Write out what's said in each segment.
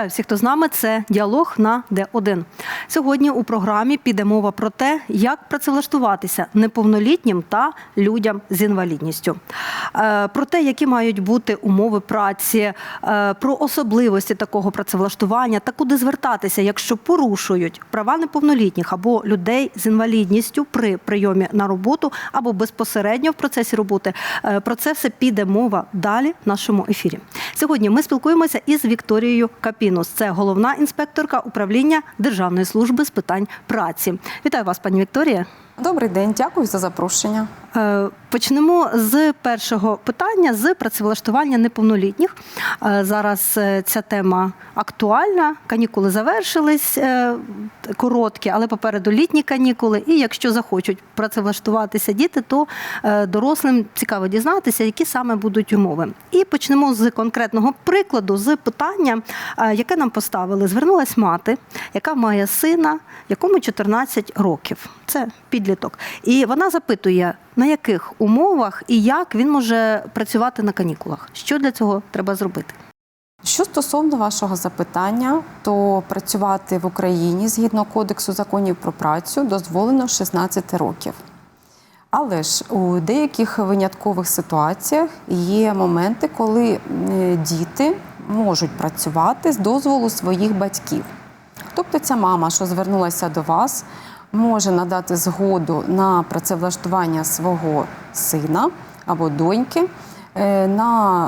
Вітаю всіх, хто з нами. Це діалог на Д1. Сьогодні у програмі піде мова про те, як працевлаштуватися неповнолітнім та людям з інвалідністю, Е, про те, які мають бути умови праці, е, про особливості такого працевлаштування та куди звертатися, якщо порушують права неповнолітніх або людей з інвалідністю при прийомі на роботу або безпосередньо в процесі роботи. Е, Про це все піде мова далі в нашому ефірі. Сьогодні ми спілкуємося із Вікторією Капінус. Це головна інспекторка управління Державної служби з питань праці. Вітаю вас, пані Вікторія. Добрий день, дякую за запрошення. Е, Почнемо з першого питання з працевлаштування неповнолітніх. Е, Зараз е, ця тема актуальна. Канікули завершились короткі, але попереду літні канікули. І якщо захочуть працевлаштуватися діти, то дорослим цікаво дізнатися, які саме будуть умови. І почнемо з конкретного прикладу, з питання, яке нам поставили. Звернулась мати, яка має сина, якому 14 років. Це підліток. І вона запитує, на яких умовах і як він може працювати на канікулах. Що для цього треба зробити? Що стосовно вашого запитання, то працювати в Україні згідно Кодексу законів про працю дозволено з 16 років. Але ж у деяких виняткових ситуаціях є моменти, коли діти можуть працювати з дозволу своїх батьків. Тобто ця мама, що звернулася до вас, може надати згоду на працевлаштування свого сина або доньки е, на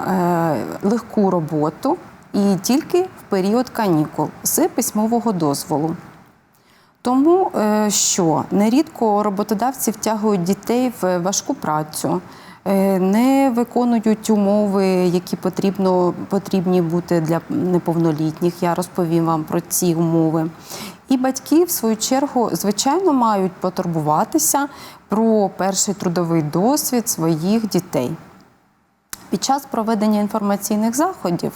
е, легку роботу і тільки в період канікул з письмового дозволу. Тому е, що нерідко роботодавці втягують дітей в важку працю, не виконують умови, які потрібно, потрібні бути для неповнолітніх. Я розповім вам про ці умови. І батьки, в свою чергу, звичайно, мають потурбуватися про перший трудовий досвід своїх дітей. Під час проведення інформаційних заходів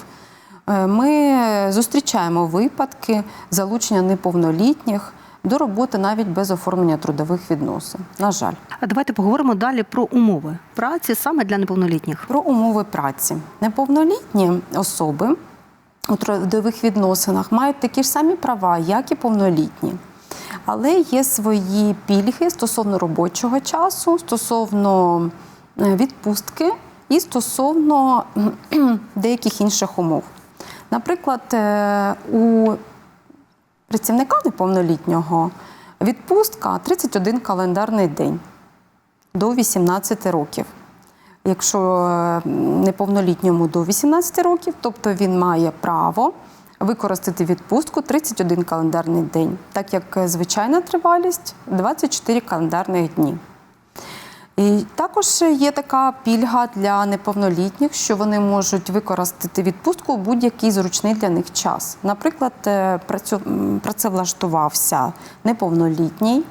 е, ми зустрічаємо випадки залучення неповнолітніх до роботи навіть без оформлення трудових відносин. На жаль, А давайте поговоримо далі про умови праці саме для неповнолітніх. про умови праці. Неповнолітні особи у трудових відносинах мають такі ж самі права, як і повнолітні. Але є свої пільги стосовно робочого часу, стосовно е, відпустки і стосовно деяких інших умов. Наприклад, е, у працівника неповнолітнього відпустка 31 календарний день до 18 років. Якщо неповнолітньому до 18 років, тобто він має право використати відпустку 31 календарний день, так як е, звичайна тривалість 24 календарних дні. І також є така пільга для неповнолітніх, що вони можуть використати відпустку у будь-який зручний для них час. Наприклад, е, працевлаштувався неповнолітній,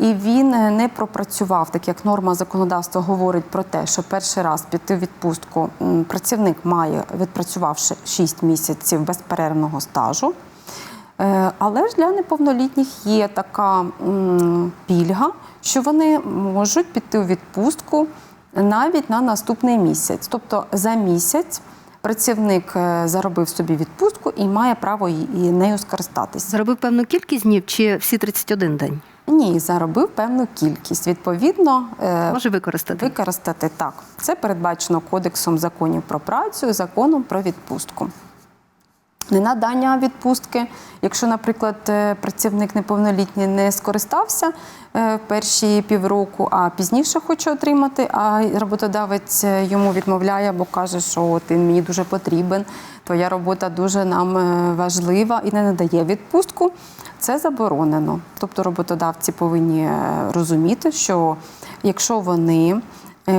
і він е, не пропрацював, так як норма законодавства говорить про те, що перший раз піти в відпустку працівник має, відпрацювавши 6 місяців безперервного стажу. Е, Але ж для неповнолітніх є така пільга, що вони можуть піти у відпустку навіть на наступний місяць. Тобто за місяць працівник е, заробив собі відпустку і має право нею скористатися. Зробив певну кількість днів чи всі 31 день? Ні, заробив певну кількість. Відповідно, е, Може використати. використати так. Це передбачено Кодексом законів про працю законом про відпустку. Ненадання відпустки, якщо, наприклад, е, працівник неповнолітній не скористався е, перші півроку, а пізніше хоче отримати, а роботодавець е, йому відмовляє або каже, що ти мені дуже потрібен, твоя робота дуже нам важлива і не надає відпустку, це заборонено. Тобто роботодавці повинні розуміти, що якщо вони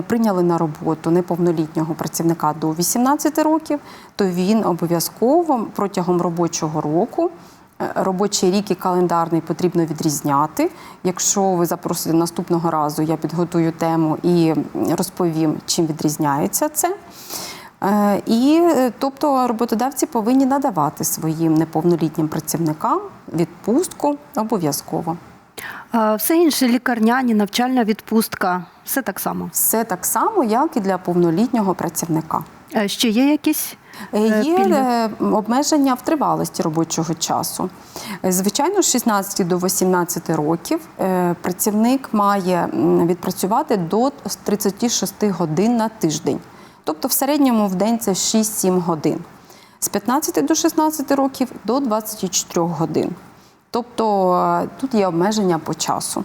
прийняли на роботу неповнолітнього працівника до 18 років, то він обов'язково протягом робочого року. е, Робочий рік і календарний потрібно відрізняти. Якщо ви запросите наступного разу, я підготую тему і розповім, чим відрізняється це. Е, І е, тобто роботодавці повинні надавати своїм неповнолітнім працівникам відпустку обов'язково. Все інше лікарняні, навчальна відпустка, все так само. Все так само, як і для повнолітнього працівника. Е, Ще є якісь Е, е, Є пільги? обмеження в тривалості робочого часу. Звичайно, з 16 до 18 років працівник має відпрацювати до 36 годин на тиждень. Тобто в середньому в день це 6-7 годин. З 15 до 16 років до 24 годин. Тобто е, тут є обмеження по часу.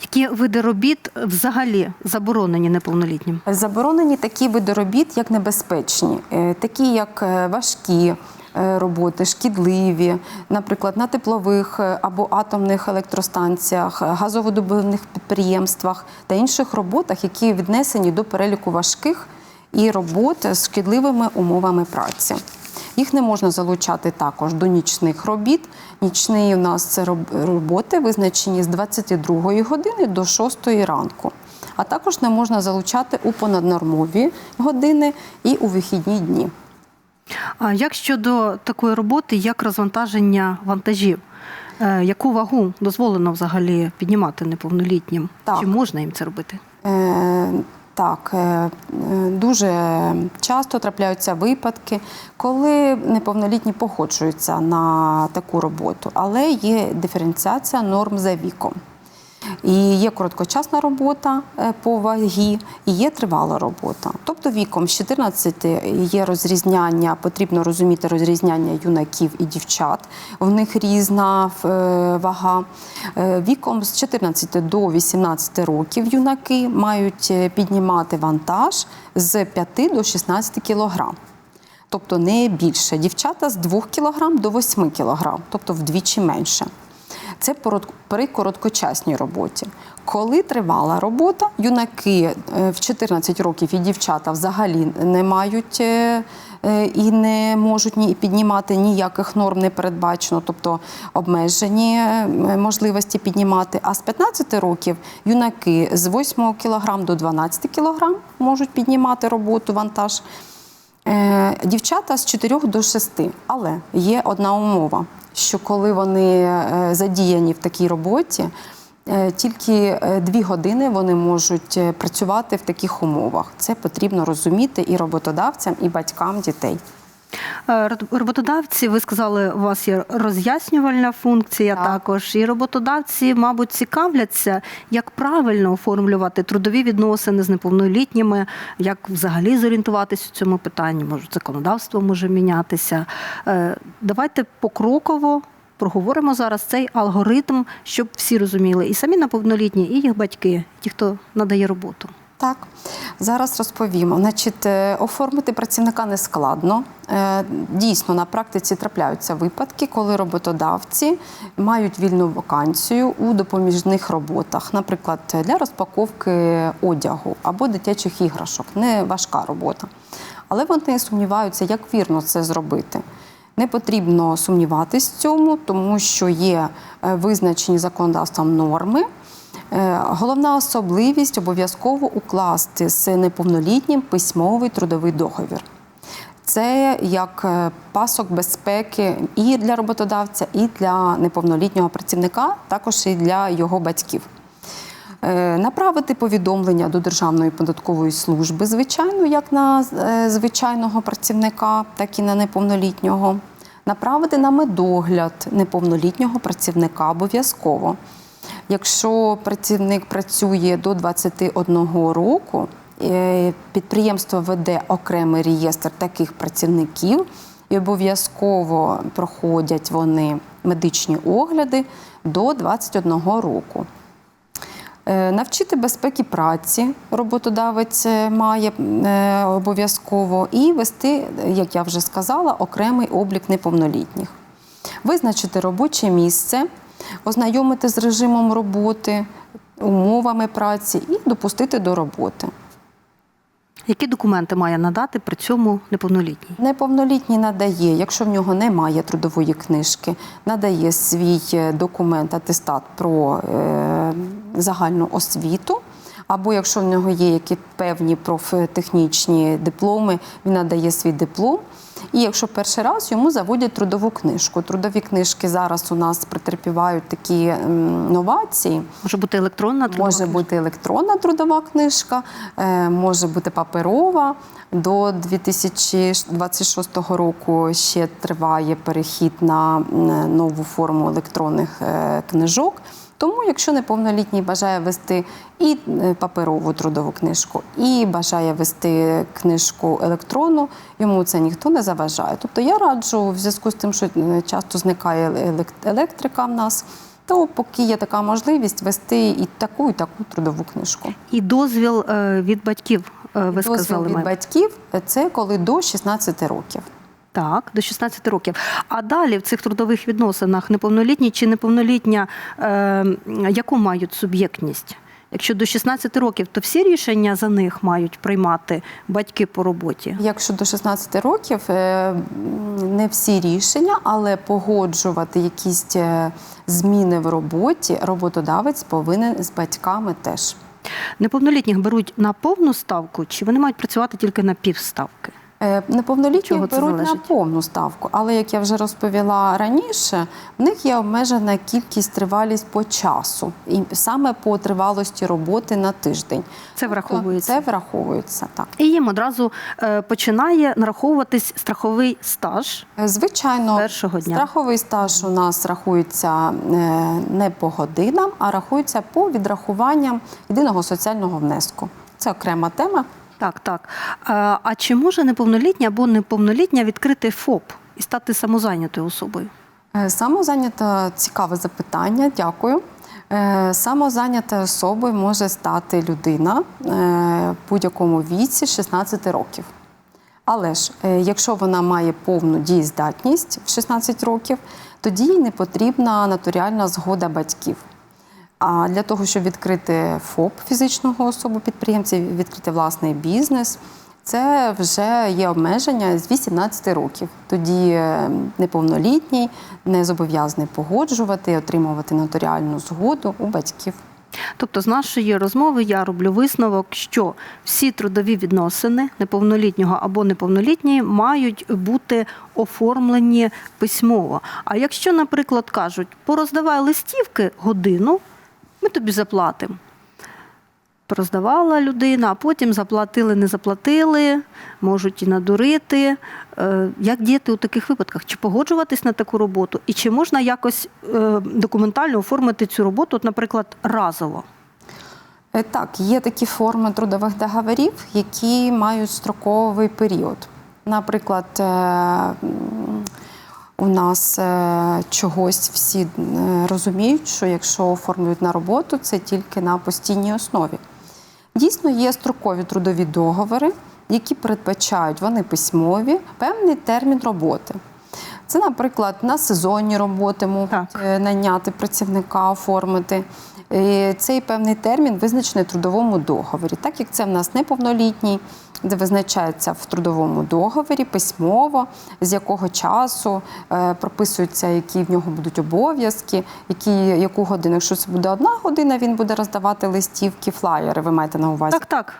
Які види робіт взагалі заборонені неповнолітнім? Заборонені такі види робіт, як небезпечні, е, такі як е, важкі роботи, шкідливі, наприклад, на теплових або атомних електростанціях, газовидобувних підприємствах та інших роботах, які віднесені до переліку важких і робот з шкідливими умовами праці. Їх не можна залучати також до нічних робіт. Нічні у нас це роботи визначені з 22 години до 6 ранку. А також не можна залучати у понаднормові години і у вихідні дні. А як щодо такої роботи, як розвантаження вантажів? Е, Яку вагу дозволено взагалі піднімати неповнолітнім? Так. Чи можна їм це робити? Е, так, е, е, дуже часто трапляються випадки, коли неповнолітні погоджуються на таку роботу, але є диференціація норм за віком. І є короткочасна робота е, по вагі, і є тривала робота. Тобто віком з 14 є розрізняння, потрібно розуміти розрізняння юнаків і дівчат. В них різна е, вага. Е, Віком з 14 до 18 років юнаки мають піднімати вантаж з 5 до 16 кілограм. Тобто не більше. Дівчата з 2 кг до 8 кг, тобто вдвічі менше. Це при короткочасній роботі. Коли тривала робота, юнаки е, в 14 років і дівчата взагалі не мають е, е, і не можуть ні піднімати ніяких норм не передбачено, тобто обмежені можливості піднімати. А з 15 років юнаки з 8 кг до 12 кг можуть піднімати роботу, вантаж. Е, Дівчата з 4 до 6, але є одна умова, що коли вони е, задіяні в такій роботі, е, тільки 2 години вони можуть працювати в таких умовах. Це потрібно розуміти і роботодавцям, і батькам дітей. Е, Роботодавці, ви сказали, у вас є роз'яснювальна функція Так. також. І роботодавці, мабуть, цікавляться, як правильно оформлювати трудові відносини з неповнолітніми, як взагалі зорієнтуватися у цьому питанні. Може, законодавство може мінятися. Е, Давайте покроково. Проговоримо зараз цей алгоритм, щоб всі розуміли, і самі неповнолітні, і їх батьки, ті, хто надає роботу. Так, зараз розповімо. Значить, е, оформити працівника не складно. Е, Дійсно, на практиці трапляються випадки, коли роботодавці мають вільну вакансію у допоміжних роботах, наприклад, для розпаковки одягу або дитячих іграшок. Не важка робота. Але вони сумніваються, як вірно це зробити. Не потрібно сумніватись в цьому, тому що є е, визначені законодавством норми. Е, Головна особливість обов'язково укласти з неповнолітнім письмовий трудовий договір. Це як е, пасок безпеки і для роботодавця, і для неповнолітнього працівника, також і для його батьків. Е, Направити повідомлення до Державної податкової служби, звичайно, як на звичайного працівника, так і на неповнолітнього. Направити на медогляд неповнолітнього працівника обов'язково. Якщо працівник працює до 21 року, е, підприємство веде окремий реєстр таких працівників і обов'язково проходять вони медичні огляди до 21 року. Е, Навчити безпеки праці роботодавець е, має обов'язково і вести, як я вже сказала, окремий облік неповнолітніх. Визначити робоче місце, ознайомити з режимом роботи, умовами праці і допустити до роботи. Які документи має надати при цьому неповнолітній? Неповнолітній надає, якщо в нього немає трудової книжки, надає свій е, документ, атестат про е, загальну освіту. Або якщо в нього є які певні профтехнічні дипломи, він надає свій диплом. І якщо перший раз йому заводять трудову книжку. Трудові книжки зараз у нас претерпівають такі ем, новації. Може бути електронна трудова Може книжка? бути електронна трудова книжка, е, може бути паперова. До 2026 року ще триває перехід на нову форму електронних е, книжок. Тому, якщо неповнолітній бажає вести і е, паперову трудову книжку, і бажає вести книжку електронну, йому це ніхто не заважає. Тобто я раджу в зв'язку з тим, що е, часто зникає елек- електрика в нас, то поки є така можливість вести і таку, і таку трудову книжку. І дозвіл е, від батьків, е, ви Дозвіл сказали. від має. батьків це коли до 16 років. Так, до 16 років. А далі в цих трудових відносинах неповнолітні чи неповнолітня, е, яку мають суб'єктність? Якщо до 16 років, то всі рішення за них мають приймати батьки по роботі. Якщо до 16 років е, не всі рішення, але погоджувати якісь е, зміни в роботі роботодавець повинен з батьками теж. Неповнолітніх беруть на повну ставку, чи вони мають працювати тільки на півставки? Е, Неповнолітні Чого беруть на повну ставку, але як я вже розповіла раніше, в них є обмежена кількість тривалість по часу, і саме по тривалості роботи на тиждень. Це Тобто враховується. Це враховується так. І їм одразу е, починає нараховуватись страховий стаж. Е, Звичайно, Першого дня. страховий стаж у нас рахується не по годинам, а рахується по відрахуванням єдиного соціального внеску. Це окрема тема. Так, так. Е, А чи може неповнолітня або неповнолітня відкрити ФОП і стати самозайнятою особою? Е, Самозайнята цікаве запитання. Дякую. Е, Самозайнятою особою може стати людина в будь-якому віці 16 років. Але ж, якщо вона має повну дієздатність в 16 років, тоді їй не потрібна нотаріальна згода батьків. А для того, щоб відкрити ФОП фізичного особу підприємця, відкрити власний бізнес, це вже є обмеження з 18 років. Тоді е, неповнолітній не зобов'язаний погоджувати, отримувати нотаріальну згоду у батьків. Тобто, з нашої розмови я роблю висновок, що всі трудові відносини неповнолітнього або неповнолітньої мають бути оформлені письмово. А якщо, наприклад, кажуть, пороздавай листівки годину, ми тобі заплатимо. Пороздавала людина, а потім заплатили, не заплатили, можуть і надурити. Е, Як діяти у таких випадках? Чи погоджуватись на таку роботу? І чи можна якось е, документально оформити цю роботу, от, наприклад, разово? Е, Так, є такі форми трудових договорів, які мають строковий період. Наприклад, нас е, чогось всі е, розуміють, що якщо оформлюють на роботу, це тільки на постійній основі. Дійсно, є строкові трудові договори, які передбачають вони письмові певний термін роботи. Це, наприклад, на сезонні роботи можуть Так. е, найняти працівника, оформити. І Цей певний термін визначений в трудовому договорі. Так як це в нас неповнолітній, де визначається в трудовому договорі письмово, з якого часу е, прописується, які в нього будуть обов'язки, які, яку годину. Якщо це буде одна година, він буде роздавати листівки, флаєри. Ви маєте на увазі. Так, так.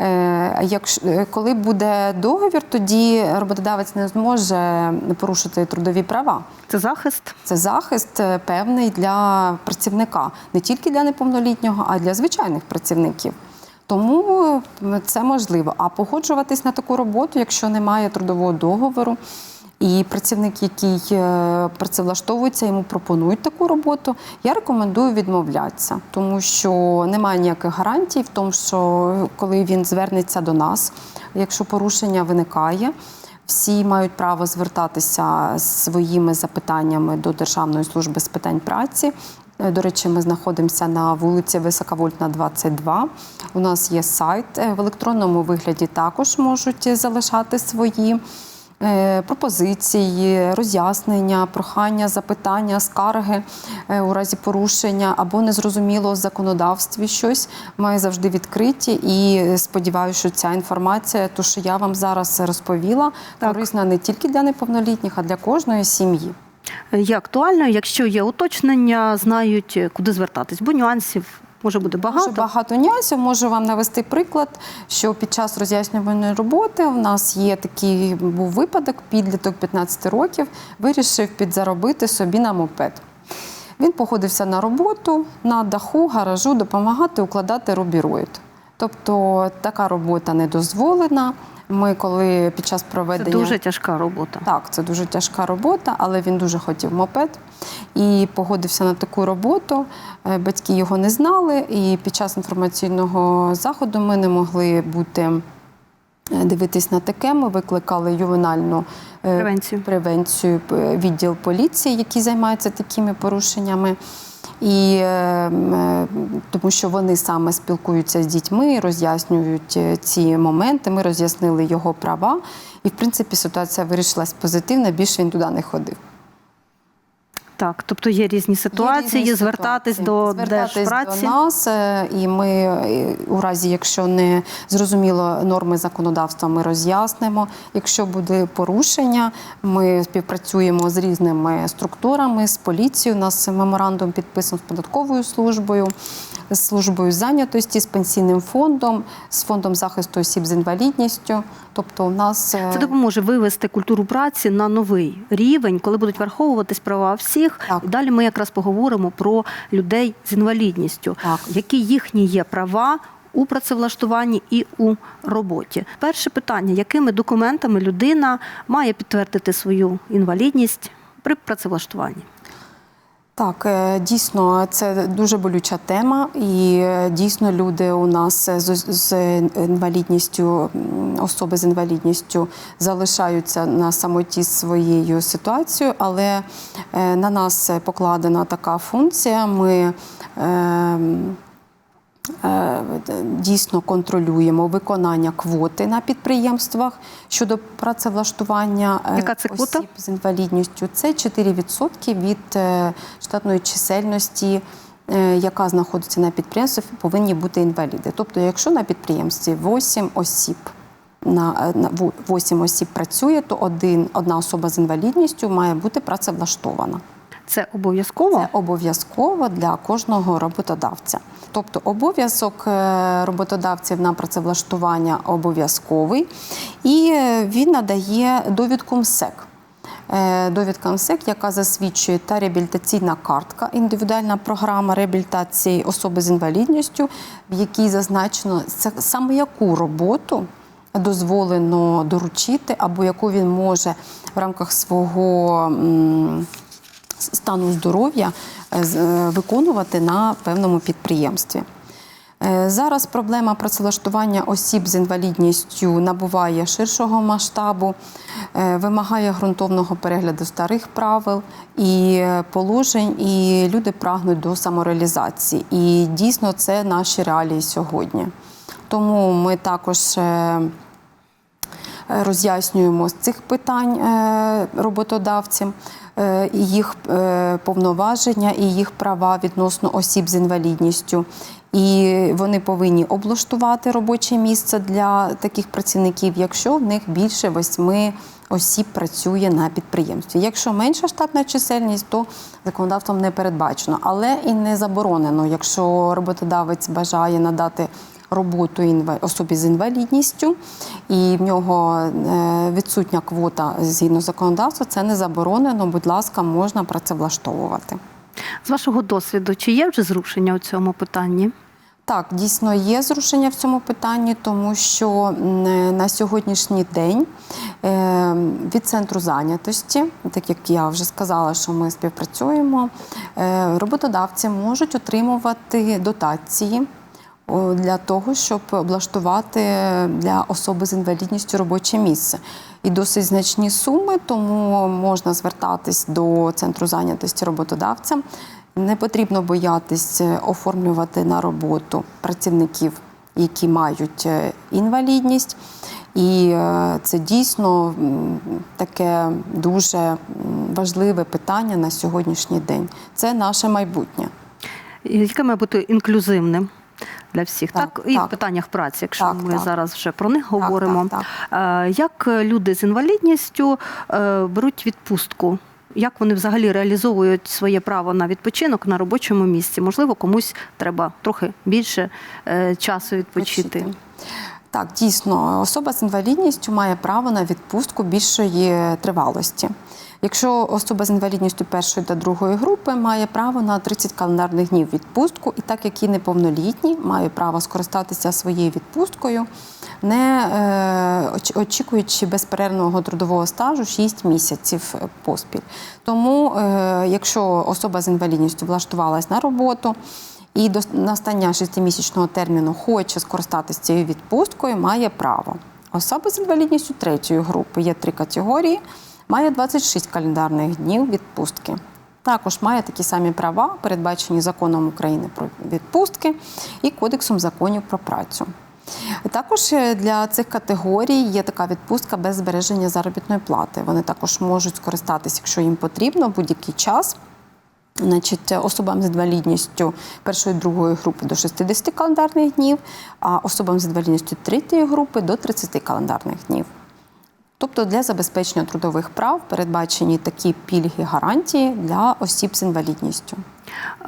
Е, Якщо е, коли буде договір, тоді роботодавець не зможе порушити трудові права. Це захист. Це захист певний для працівника, не тільки для неповнолітнього, а й для звичайних працівників. Тому е, це можливо. А погоджуватись на таку роботу, якщо немає трудового договору, і працівник, який е, працевлаштовується, йому пропонують таку роботу, я рекомендую відмовлятися, тому що немає ніяких гарантій в тому, що коли він звернеться до нас, якщо порушення виникає. Всі мають право звертатися своїми запитаннями до Державної служби з питань праці. Е, До речі, ми знаходимося на вулиці Високовольтна, 22. У нас є сайт. Е, В електронному вигляді також можуть залишати свої е, пропозиції, роз'яснення, прохання, запитання, скарги е, у разі порушення або незрозуміло в законодавстві щось. Ми завжди відкриті і сподіваюся, що ця інформація, то що я вам зараз розповіла, Так. корисна не тільки для неповнолітніх, а для кожної сім'ї. Є актуально, якщо є уточнення, знають, куди звертатись, бо нюансів Може бути багато. Дуже багато нюансів. Можу вам навести приклад, що під час роз'яснювальної роботи у нас є такий був випадок, підліток 15 років вирішив підзаробити собі на мопед. Він походився на роботу на даху, гаражу, допомагати укладати рубіроїд. Тобто така робота не дозволена. Ми, коли під час Це проведення дуже тяжка робота. так, це дуже тяжка робота, але він дуже хотів мопед і погодився на таку роботу. Е, Батьки його не знали, і під час інформаційного заходу ми не могли бути. е, Дивитись на таке, ми викликали ювенальну е, Превенцію. превенцію відділ поліції, який займається такими порушеннями. І е, е, тому що вони саме спілкуються з дітьми, роз'яснюють е, ці моменти. Ми роз'яснили його права, і в принципі ситуація вирішилась позитивно. Більше він туди не ходив. Так, тобто є різні ситуації, різні звертатись ситуації. до Звертатись держпраці. до нас, е, і ми е, у разі, якщо не зрозуміло норми законодавства, ми роз'яснимо. Якщо буде порушення, ми співпрацюємо з різними структурами, з поліцією. У нас меморандум підписаний з податковою службою, з службою зайнятості, з пенсійним фондом, з фондом захисту осіб з інвалідністю. Тобто, у нас е, Це допоможе вивести культуру праці на новий рівень, коли будуть враховуватись права всіх. Так. Далі ми якраз поговоримо про людей з інвалідністю, Так. які їхні є права. У працевлаштуванні і у роботі. Перше питання: якими документами людина має підтвердити свою інвалідність при працевлаштуванні? Так, е, дійсно, це дуже болюча тема, і е, дійсно люди у нас з, з інвалідністю, особи з інвалідністю залишаються на самоті своєю ситуацією, але е, на нас покладена така функція. Ми е, е, дійсно контролюємо виконання квоти на підприємствах щодо працевлаштування е, Яка це квота? осіб з інвалідністю. Це 4% від е, штатної чисельності. е, Яка знаходиться на підприємстві, повинні бути інваліди. Тобто, якщо на підприємстві 8 осіб на, е, на 8 осіб працює, то один, одна особа з інвалідністю має бути працевлаштована. Це обов'язково. Це обов'язково для кожного роботодавця. Тобто обов'язок е, роботодавців на працевлаштування обов'язковий, і е, він надає довідку МСЕК. Е, Довідка МСЕК, яка засвідчує та реабілітаційна картка, індивідуальна програма реабілітації особи з інвалідністю, в якій зазначено саме яку роботу дозволено доручити, або яку він може в рамках свого стану здоров'я е, е, виконувати на певному підприємстві. Е, Зараз проблема працевлаштування осіб з інвалідністю набуває ширшого масштабу, вимагає ґрунтовного перегляду старих правил і положень, і люди прагнуть до самореалізації. І дійсно це наші реалії сьогодні. Тому ми також. роз'яснюємо з цих питань роботодавцям їх е, повноваження і їх права відносно осіб з інвалідністю. І вони повинні облаштувати робоче місце для таких працівників, якщо в них більше восьми осіб працює на підприємстві. Якщо менша штатна чисельність, то законодавством не передбачено, але і не заборонено, якщо роботодавець бажає надати роботу особі з інвалідністю, і в нього е, відсутня квота згідно законодавства, це не заборонено. Будь ласка, можна працевлаштовувати. З вашого досвіду, чи є вже зрушення у цьому питанні? Так, дійсно є зрушення в цьому питанні, тому що е, на сьогоднішній день е, від центру зайнятості, так як я вже сказала, що ми співпрацюємо, роботодавці можуть отримувати дотації. Для того, щоб облаштувати для особи з інвалідністю робоче місце. І досить значні суми, тому можна звертатись до центру зайнятості роботодавцям. Не потрібно боятись е, оформлювати на роботу працівників, які мають е, інвалідність. І е, це дійсно таке дуже важливе питання на сьогоднішній день. Це наше майбутнє. Яке має бути інклюзивним для всіх? Так, Так, і в питаннях праці, якщо Так, ми так. зараз вже про них говоримо. так, Е, Як люди з інвалідністю е, беруть відпустку як вони взагалі реалізовують своє право на відпочинок на робочому місці? Можливо, комусь треба трохи більше е, часу відпочити. Так, дійсно, особа з інвалідністю має право на відпустку більшої тривалості. Якщо особа з інвалідністю першої та другої групи має право на 30 календарних днів відпустку, і так як і неповнолітні, має право скористатися своєю відпусткою, не е, очікуючи безперервного трудового стажу 6 місяців поспіль. Тому, е, якщо особа з інвалідністю влаштувалась на роботу, і до настання шестимісячного терміну хоче скористатися цією відпусткою, має право. Особа з інвалідністю третьої групи є три категорії, має 26 календарних днів відпустки. Також має такі самі права, передбачені законом України про відпустки і Кодексом законів про працю. Також е, для цих категорій є така відпустка без збереження заробітної плати. Вони також можуть скористатися, якщо їм потрібно, будь-який час. Значить, особам з інвалідністю першої другої групи до 60 календарних днів, а особам з інвалідністю третьої групи до 30 календарних днів. Тобто для забезпечення трудових прав передбачені такі пільги гарантії для осіб з інвалідністю.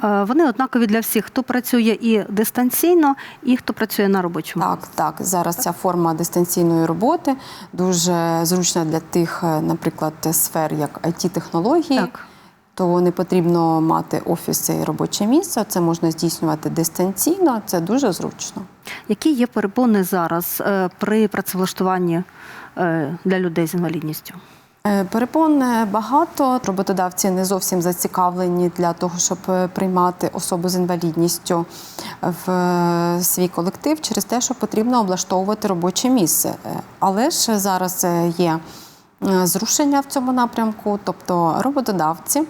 Е, Вони однакові для всіх, хто працює і дистанційно, і хто працює на робочому. Так, так. Зараз ця форма дистанційної роботи дуже зручна для тих, е, наприклад, сфер, як it технології Так. То не потрібно мати офіси і робоче місце. Це можна здійснювати дистанційно. Це дуже зручно. Які є перепони зараз е, при працевлаштуванні е, для людей з інвалідністю? Е, Перепон багато. Роботодавці не зовсім зацікавлені для того, щоб приймати особу з інвалідністю в свій колектив через те, що потрібно облаштовувати робоче місце. Але ж зараз є зрушення в цьому напрямку, тобто роботодавці.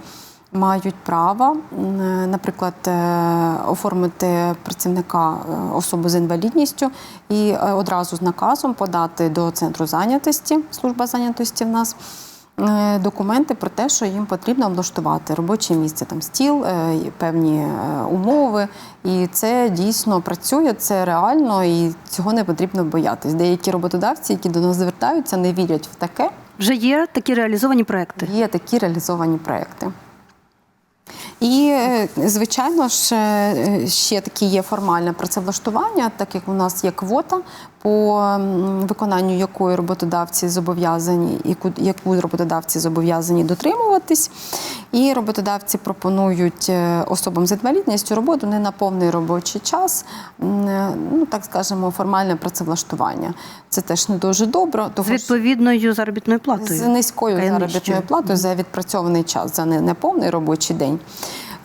Мають право, е, наприклад, е, оформити працівника е, особу з інвалідністю і е, одразу з наказом подати до центру зайнятості, служба зайнятості в нас. Е, Документи про те, що їм потрібно облаштувати робоче місце, там стіл, е, певні е, умови, і це дійсно працює, це реально, і цього не потрібно боятись. Деякі роботодавці, які до нас звертаються, не вірять в таке. Вже є такі реалізовані проекти. Є такі реалізовані проекти. І, е, звичайно ж, е, ще таке є формальне працевлаштування, так як у нас є квота, по виконанню якої роботодавці зобов'язані, яку, яку роботодавці зобов'язані дотримуватись. І роботодавці пропонують е, особам з інвалідністю роботу не на повний робочий час, е, ну так скажемо, формальне працевлаштування. Це теж не дуже добре. З того що- відповідною заробітною платою. з низькою Така заробітною платою за відпрацьований час, за неповний робочий день.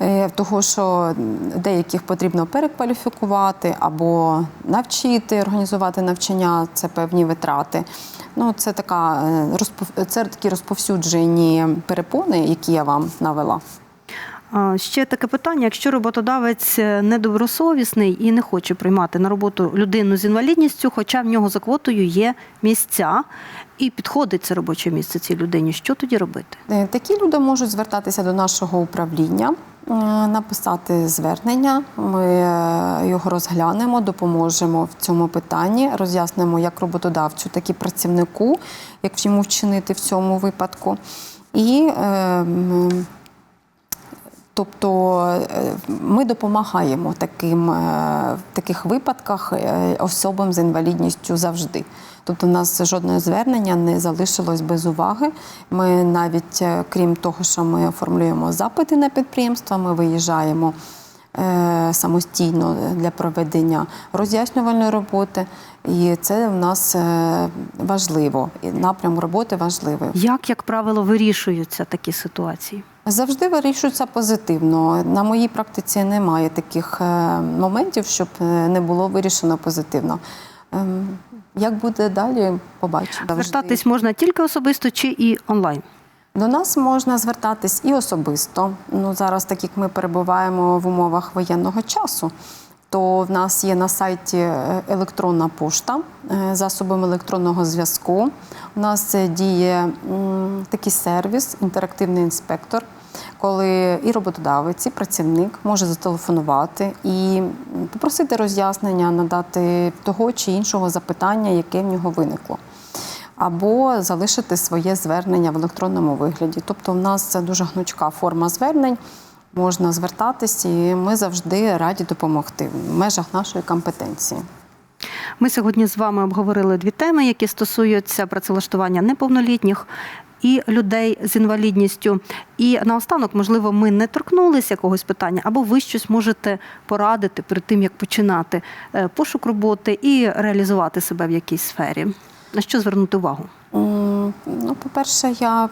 Е, Того, що деяких потрібно перекваліфікувати або навчити, організувати навчання, це певні витрати. Ну, це така е, це такі розповсюджені перепони, які я вам навела. Ще таке питання: якщо роботодавець е, недобросовісний і не хоче приймати на роботу людину з інвалідністю, хоча в нього за квотою є місця, і підходить це робоче місце цій людині, що тоді робити? Е, Такі люди можуть звертатися до нашого управління, е, написати звернення. Ми е, його розглянемо, допоможемо в цьому питанні, роз'яснимо як роботодавцю, так і працівнику, як йому вчинити в цьому випадку. І Тобто ми допомагаємо таким, в таких випадках особам з інвалідністю завжди. Тобто, у нас жодне звернення не залишилось без уваги. Ми навіть, е, крім того, що ми оформлюємо запити на підприємства, ми виїжджаємо е, самостійно для проведення роз'яснювальної роботи. І це в нас е, важливо. І напрям роботи важливий. Як, як правило, вирішуються такі ситуації? Завжди вирішується позитивно. На моїй практиці немає таких моментів, щоб не було вирішено позитивно. Як буде далі, побачимо. Завжди. Звертатись можна тільки особисто чи і онлайн? До нас можна звертатись і особисто. Ну зараз, так як ми перебуваємо в умовах воєнного часу, то в нас є на сайті е, електронна пошта, е, засобами електронного зв'язку. У нас е, діє такий сервіс, інтерактивний інспектор, коли і роботодавець, і працівник може зателефонувати і попросити роз'яснення, надати того чи іншого запитання, яке в нього виникло. або залишити своє звернення в електронному вигляді. Тобто, в нас це дуже гнучка форма звернень. Можна звертатись, і ми завжди раді допомогти в межах нашої компетенції. Ми сьогодні з вами обговорили дві теми, які стосуються працевлаштування неповнолітніх і людей з інвалідністю. І наостанок, можливо, ми не торкнулися якогось питання, або ви щось можете порадити перед тим, як починати е, пошук роботи і реалізувати себе в якійсь сфері. На що звернути увагу? Ну, по-перше, я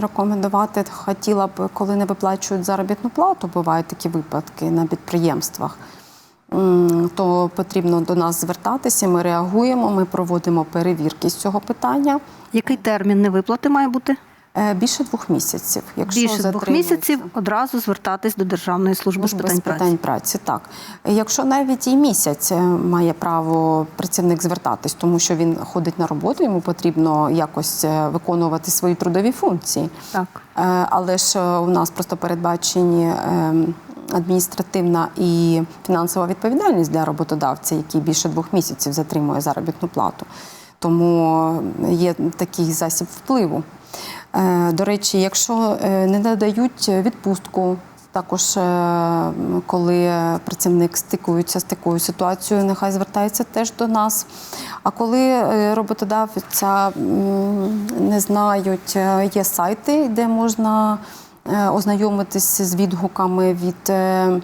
рекомендувати хотіла б, коли не виплачують заробітну плату, бувають такі випадки на підприємствах. То потрібно до нас звертатися. Ми реагуємо, ми проводимо перевірки з цього питання. Який термін невиплати має бути? Е, Більше двох місяців. Якщо Більше двох місяців одразу звертатись до Державної служби з питань з питань праці, так. Якщо навіть і місяць е, має право працівник звертатись, тому що він ходить на роботу, йому потрібно якось е, виконувати свої трудові функції. Так. Але ж у нас просто передбачені е, адміністративна і фінансова відповідальність для роботодавця, який більше двох місяців затримує заробітну плату. Тому є такий засіб впливу. Е, До речі, якщо е, не надають відпустку, також е, коли працівник стикується з такою ситуацією, нехай звертається теж до нас. А коли роботодавця не знають, є сайти, де можна ознайомитись з відгуками від е,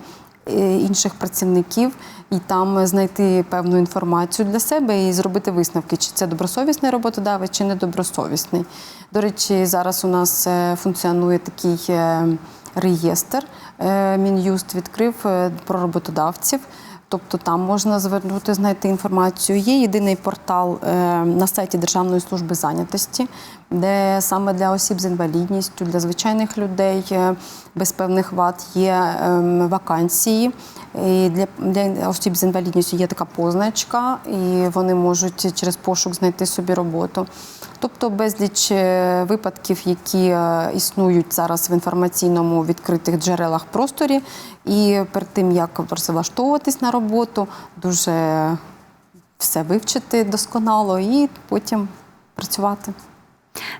е, інших працівників і там знайти певну інформацію для себе і зробити висновки, чи це добросовісний роботодавець, чи недобросовісний. До речі, зараз у нас е, функціонує такий е, реєстр. е, Мін'юст відкрив е, про роботодавців. Тобто там можна звернути, знайти інформацію. Є єдиний портал е, на сайті Державної служби зайнятості, де саме для осіб з інвалідністю, для звичайних людей е, без певних вад є ем, вакансії. І для, для осіб з інвалідністю є така позначка, і вони можуть через пошук знайти собі роботу. Тобто безліч е, випадків, які е, існують зараз в інформаційному відкритих джерелах просторі. І перед тим як працевлаштовуватись на роботу, дуже все вивчити досконало і потім працювати.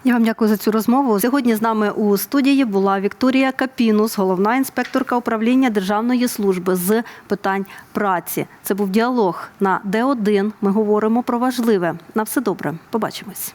Я вам дякую за цю розмову. Сьогодні з нами у студії була Вікторія Капінус, головна інспекторка управління Державної служби з питань праці. Це був діалог на Д1. Ми говоримо про важливе. На все добре. Побачимось.